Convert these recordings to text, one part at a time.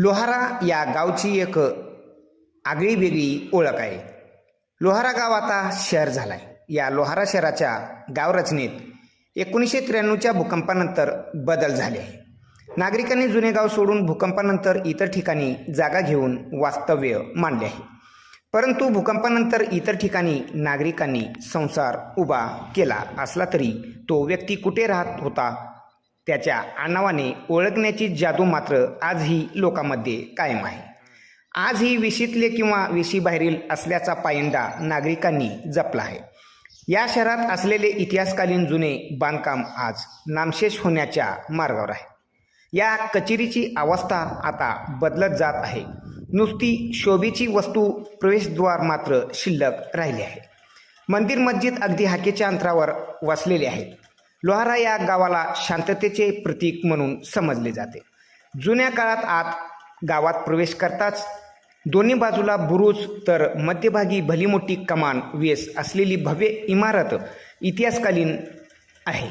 लोहारा या गावची एक आगळी वेगळी ओळख आहे. लोहारा गाव आता शहर झाला आहे या लोहारा शहराच्या गावरचनेत एकोणीसशे त्र्याण्णवच्या भूकंपानंतर बदल झाले आहे. नागरिकांनी जुने गाव सोडून भूकंपानंतर इतर ठिकाणी जागा घेऊन वास्तव्य मांडले आहे. परंतु भूकंपानंतर इतर ठिकाणी नागरिकांनी संसार उभा केला असला तरी तो व्यक्ती कुठे राहत होता त्याच्या आनावाने ओळखण्याची जादू मात्र आजही लोकांमध्ये कायम आहे. आजही विशीतले किंवा विशीबाहेरील असल्याचा पायंडा नागरिकांनी जपला आहे. या शहरात असलेले इतिहासकालीन जुने बांधकाम आज नामशेष होण्याच्या मार्गावर आहे. या कचेरीची अवस्था आता बदलत जात आहे. नुसती शोभेची वस्तू प्रवेशद्वार मात्र शिल्लक राहिली आहे. मंदिर मस्जिद अगदी हाकेच्या अंतरावर वसलेले आहेत. लोहारा या गावाला शांततेचे प्रतीक म्हणून समजले जाते. जुन्या काळात आत गावात प्रवेश करताच दोन्ही बाजूला बुरुज तर मध्यभागी भलीमोठी कमान वेस असलेली भव्य इमारत इतिहासकालीन आहे.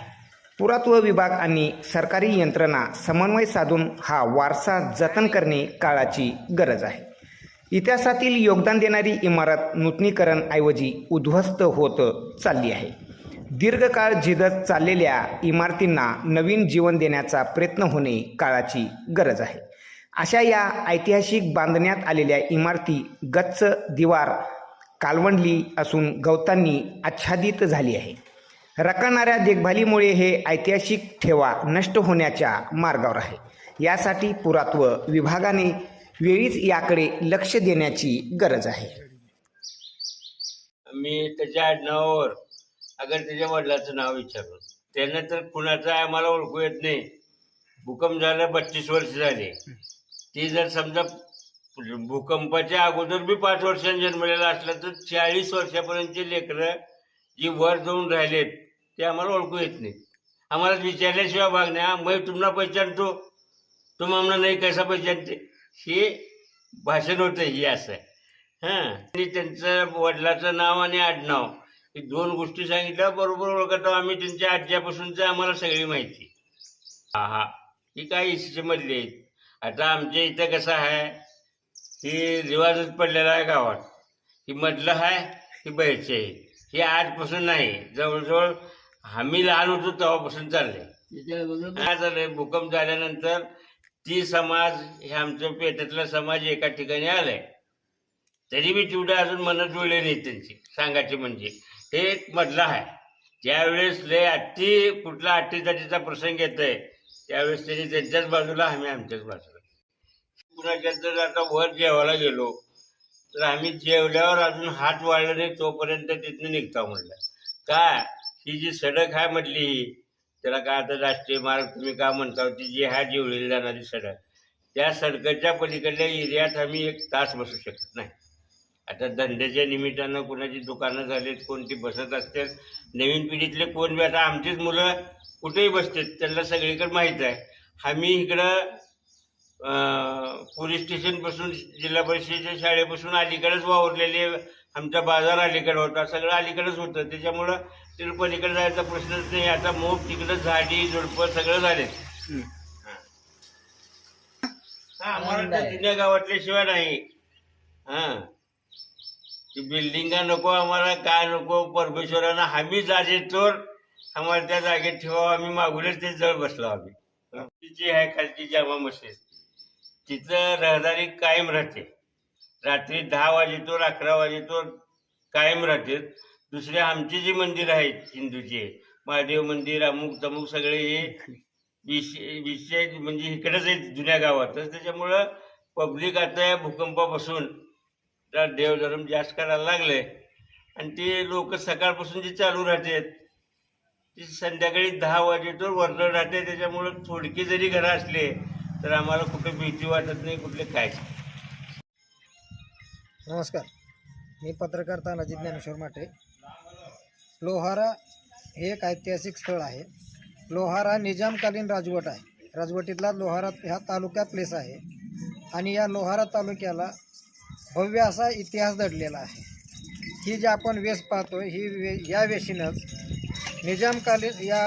पुरातत्व विभाग आणि सरकारी यंत्रणा समन्वय साधून हा वारसा जतन करणे काळाची गरज आहे. इतिहासातील योगदान देणारी इमारत नूतनीकरणऐवजी उद्ध्वस्त होत चालली आहे. दीर्घकाळ झिजत चाललेल्या इमारतींना नवीन जीवन देण्याचा प्रयत्न होणे काळाची गरज आहे. अशा या ऐतिहासिक बांधण्यात आलेल्या इमारती गच्च दिवार कालवंडली असून गवतांनी आच्छादित झाली आहे. रखणाऱ्या देखभालीमुळे हे ऐतिहासिक ठेवा नष्ट होण्याच्या मार्गावर आहे. यासाठी पुरात्व विभागाने वेळीच याकडे लक्ष देण्याची गरज आहे. मी त्याच्या आडनावावर अगर त्याच्या वडिलाचं नाव विचारलं. त्यानं तर कुणाचं आहे आम्हाला ओळखू येत नाही. भूकंप झाला बत्तीस वर्ष झाले. ती जर समजा भूकंपाच्या अगोदर बी पाच वर्षांनी जन्मलेला असला तर चाळीस वर्षापर्यंतचे लेकरं जी वर जाऊन राहिलेत ते आम्हाला ओळखू येत नाही. आम्हाला विचारल्याशिवाय भाग नाही. मग तुम्हाला पहिचानतो तुम नाही कसा पहिचानते हे भाषण होतं हे असं. आहे हां. आणि त्यांचं वडिलाचं नाव आणि आडनाव. हे दोन गोष्टी सांगितल्या बरोबर ओळखतो आम्ही त्यांच्या आज्यापासूनच आम्हाला सगळी माहिती. हा हा ही काय इशीचे मधली आहेत? आता आमच्या इथं कसं आहे? ही रिवाजच पडलेला आहे गावात. ही मधलं आहे ही बाहेरची आहे. ही आजपासून नाही जवळजवळ आम्ही लहान होतो तेव्हापासून चाललंय. काय झालंय भूकंप झाल्यानंतर ती समाज हे आमचं पेटातला समाज एका ठिकाणी आलाय. तरी बी तेवढं अजून मनं जुळले नाही त्यांची. सांगायचे म्हणजे. हे एक मधला आहे. ज्यावेळेस लय अट्टी कुठला अट्टीतटीचा प्रसंग येत आहे त्यावेळेस त्यांनी त्यांच्याच बाजूला आम्ही आमच्याच बाजूला. कुणाच्या जर आता वर जेवायला गेलो तर आम्ही जेवल्यावर अजून हात वाढले नाही तोपर्यंत तिथनं निघता म्हणलं. काय? ही जी सडक आहे म्हटली ही त्याला काय आता राष्ट्रीय मार्ग तुम्ही का म्हणता? ती जी ह्या जेवलेली जाणारी सडक. त्या सडकच्या पलीकडल्या एरियात आम्ही एक तास बसू शकत नाही. आता धंद्याच्या निमित्तानं कोणाची दुकानं झालीत कोणती बसत असतात नवीन पिढीतले कोण बी आता आमचीच मुलं कुठेही बसतात त्यांना सगळीकडे माहीत आहे. आम्ही इकडं पोलीस स्टेशनपासून जिल्हा परिषदेच्या शाळेपासून अलीकडेच वावरलेले आमचा बाजार अलीकडे होता सगळं अलीकडेच होतं. त्याच्यामुळं तिकडे पलीकडे जायचा प्रश्नच नाही. आता मोग तिकडं झाडी झुडपं सगळं झाले. हा. आम्हाला जुन्या गावातल्या शिवाय नाही. हा. ती बिल्डिंगा नको आम्हाला काय नको परमेश्वरानं हमी जागे चोर आम्हाला त्या जागेत ठेवा आम्ही मागूनच ते जवळ बसलो आम्ही. जी आहे खालची जामा मशीद तिथं रहदारी कायम राहते. रात्री दहा वाजेतोर अकरा वाजेतोर कायम राहते. दुसरे आमची जी मंदिर आहेत हिंदूचे महादेव मंदिर अमुक तमुक सगळे हे विषय विषय म्हणजे इकडेच आहेत जुन्या गावातच. त्याच्यामुळं पब्लिक आता या भूकंपापासून त्या देवधर्म जास्त करायला लागले. आणि ते लोक सकाळपासून जे चालू राहतात ती संध्याकाळी दहा वाजेतून वरलं राहते. त्याच्यामुळं थोडकी जरी घरं असले तर आम्हाला कुठे भीती वाटत नाही कुठले काय नमस्कार. मी पत्रकार तानाजी ज्ञानेश्वर माटे. लोहारा हे एक ऐतिहासिक स्थळ आहे. लोहारा निजामकालीन राजवट आहे. राजवटीतला लोहारा ह्या तालुका प्लेस आहे. आणि या लोहारा तालुक्याला भव्य असा इतिहास दडलेला आहे. ही जी आपण वेस पाहतो ही वे या वेशीनंच निजामकालीन या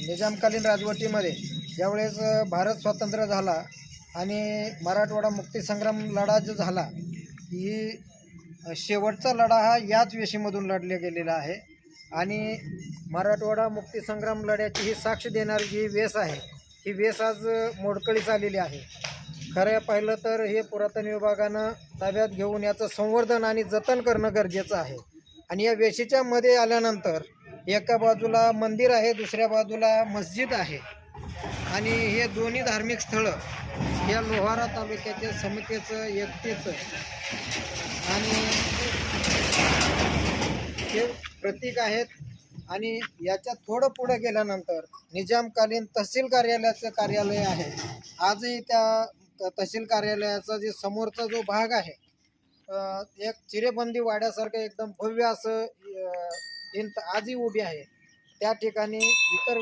निजामकालीन राजवटीमध्ये ज्यावेळेस भारत स्वतंत्र झाला आणि मराठवाडा मुक्तीसंग्राम लढा जो झाला ही शेवटचा लढा हा याच वेशीमधून लढले गेलेला आहे. आणि मराठवाडा मुक्तीसंग्राम लढ्याची ही साक्ष देणारी जी वेस आहे ही वेस आज मोडकळीस आलेली आहे. खरं पाहिलं तर हे पुरातन विभागानं ताब्यात घेऊन याचं संवर्धन आणि जतन करणं गरजेचं आहे. आणि या वेशीच्या मध्ये आल्यानंतर एका बाजूला मंदिर आहे दुसऱ्या बाजूला मस्जिद आहे. आणि हे दोन्ही धार्मिक स्थळं या लोहारा तालुक्याच्या समतेचं एकतेचं आणि हे प्रतीक आहेत. आणि याच्या थोडं पुढं गेल्यानंतर निजामकालीन तहसील कार्यालयाचं कार्यालय आहे. आजही त्या तहसील कार्यालयाचा जे समोरचा जो भाग आहे एक चिरेबंदी वाड्यासारखं एकदम भव्य असं भिंत आजही उभी आहे. त्या ठिकाणी इतर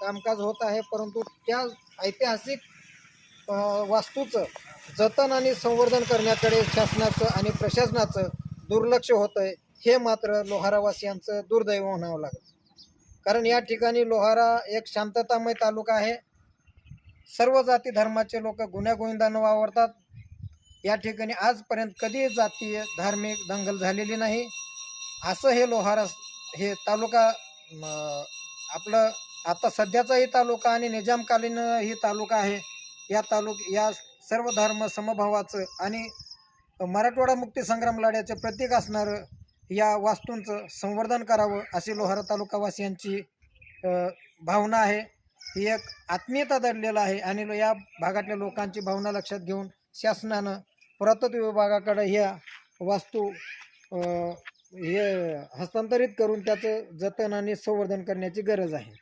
कामकाज होत आहे परंतु त्या ऐतिहासिक वास्तूचं जतन आणि संवर्धन करण्याकडे शासनाचं आणि प्रशासनाचं दुर्लक्ष होतं आहे हे मात्र लोहारावासियांचं दुर्दैव म्हणावं लागलं. कारण या ठिकाणी लोहारा एक शांततामय तालुका आहे सर्व जाती धर्माचे लोक गुन्ह्यागोविंदानं वावरतात. या ठिकाणी आजपर्यंत कधी जातीय धार्मिक दंगल झालेली नाही. असं हे लोहारा हे तालुका आपलं आता सध्याचाही तालुका आणि निजामकालीन ही तालुका आहे. या तालुक या सर्व धर्म समभावाचं आणि मराठवाडा मुक्ती संग्राम लढ्याचं प्रतीक असणारं या वास्तूंचं संवर्धन करावं अशी लोहारा तालुकावासियांची भावना आहे. ही एक आत्मीयता दडलेला आहे आणि या भागातल्या लोकांची भावना लक्षात घेऊन शासनानं पुरातत्व विभागाकडे ह्या वास्तू हे हस्तांतरित करून त्याचं जतन आणि संवर्धन करण्याची गरज आहे.